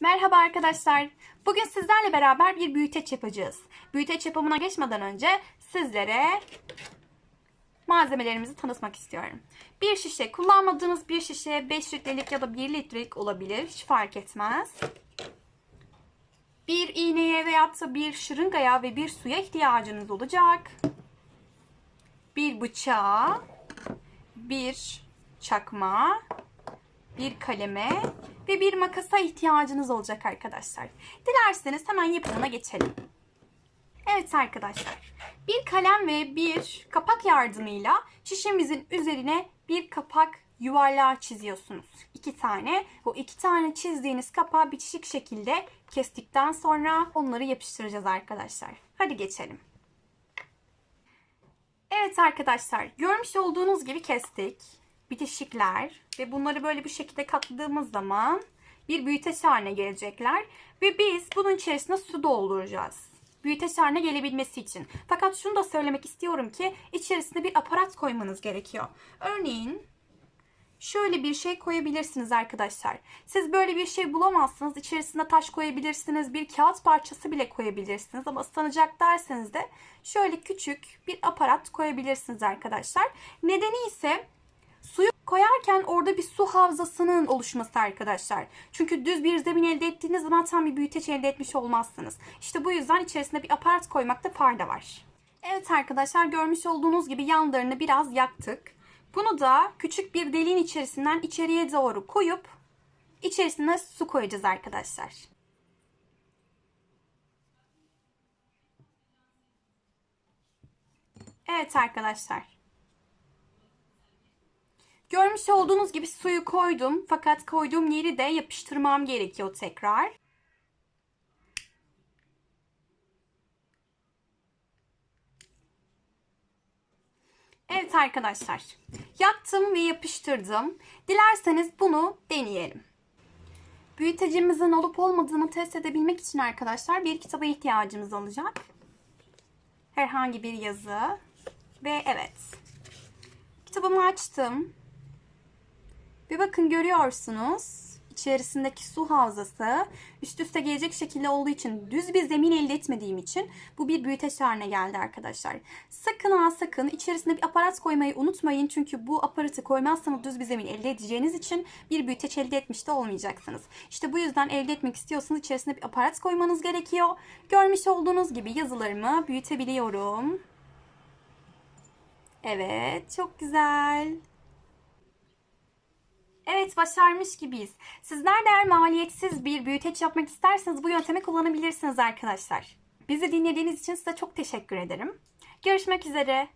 Merhaba arkadaşlar. Bugün sizlerle beraber bir büyüteç yapacağız. Büyüteç yapımına geçmeden önce sizlere malzemelerimizi tanıtmak istiyorum. Bir şişe, kullanmadığınız bir şişe 5 litrelik ya da 1 litrelik olabilir. Hiç fark etmez. Bir iğneye veyahut da bir şırıngaya ve bir suya ihtiyacınız olacak. Bir bıçağa, bir çakma, bir kaleme ve bir makasa ihtiyacınız olacak arkadaşlar. Dilerseniz hemen yapımına geçelim. Evet arkadaşlar. Bir kalem ve bir kapak yardımıyla şişemizin üzerine bir kapak yuvarlağı çiziyorsunuz. İki tane. Bu iki tane çizdiğiniz kapağı bitişik şekilde kestikten sonra onları yapıştıracağız arkadaşlar. Hadi geçelim. Evet arkadaşlar görmüş olduğunuz gibi kestik. Bitişikler ve bunları böyle bir şekilde katladığımız zaman bir büyüteç haline gelecekler. Ve biz bunun içerisine su dolduracağız. Büyüteç haline gelebilmesi için. Fakat şunu da söylemek istiyorum ki içerisine bir aparat koymanız gerekiyor. Örneğin şöyle bir şey koyabilirsiniz arkadaşlar. Siz böyle bir şey bulamazsınız. İçerisine taş koyabilirsiniz. Bir kağıt parçası bile koyabilirsiniz. Ama ıslanacak derseniz de şöyle küçük bir aparat koyabilirsiniz arkadaşlar. Nedeni ise suyu koyarken orada bir su havzasının oluşması arkadaşlar. Çünkü düz bir zemin elde ettiğiniz zaman tam bir büyüteç elde etmiş olmazsınız. İşte bu yüzden içerisine bir aparat koymakta fayda var. Evet arkadaşlar görmüş olduğunuz gibi yanlarını biraz yaktık. Bunu da küçük bir deliğin içerisinden içeriye doğru koyup içerisine su koyacağız arkadaşlar. Evet arkadaşlar. Görmüş olduğunuz gibi suyu koydum. Fakat koyduğum yeri de yapıştırmam gerekiyor tekrar. Evet arkadaşlar. Yaktım ve yapıştırdım. Dilerseniz bunu deneyelim. Büyütecimizin olup olmadığını test edebilmek için arkadaşlar bir kitaba ihtiyacımız olacak. Herhangi bir yazı. Ve evet. Kitabımı açtım. Bir bakın görüyorsunuz. içerisindeki su havzası üst üste gelecek şekilde olduğu için düz bir zemin elde etmediğim için bu bir büyüteç haline geldi arkadaşlar. Sakın ha sakın içerisine bir aparat koymayı unutmayın. Çünkü bu aparatı koymazsanız düz bir zemin elde edeceğiniz için bir büyüteç elde etmiş de olmayacaksınız. İşte bu yüzden elde etmek istiyorsanız içerisine bir aparat koymanız gerekiyor. Görmüş olduğunuz gibi yazılarımı büyütebiliyorum. Evet çok güzel. Evet başarmış gibiyiz. Sizler de eğer maliyetsiz bir büyüteç yapmak isterseniz bu yöntemi kullanabilirsiniz arkadaşlar. Bizi dinlediğiniz için size çok teşekkür ederim. Görüşmek üzere.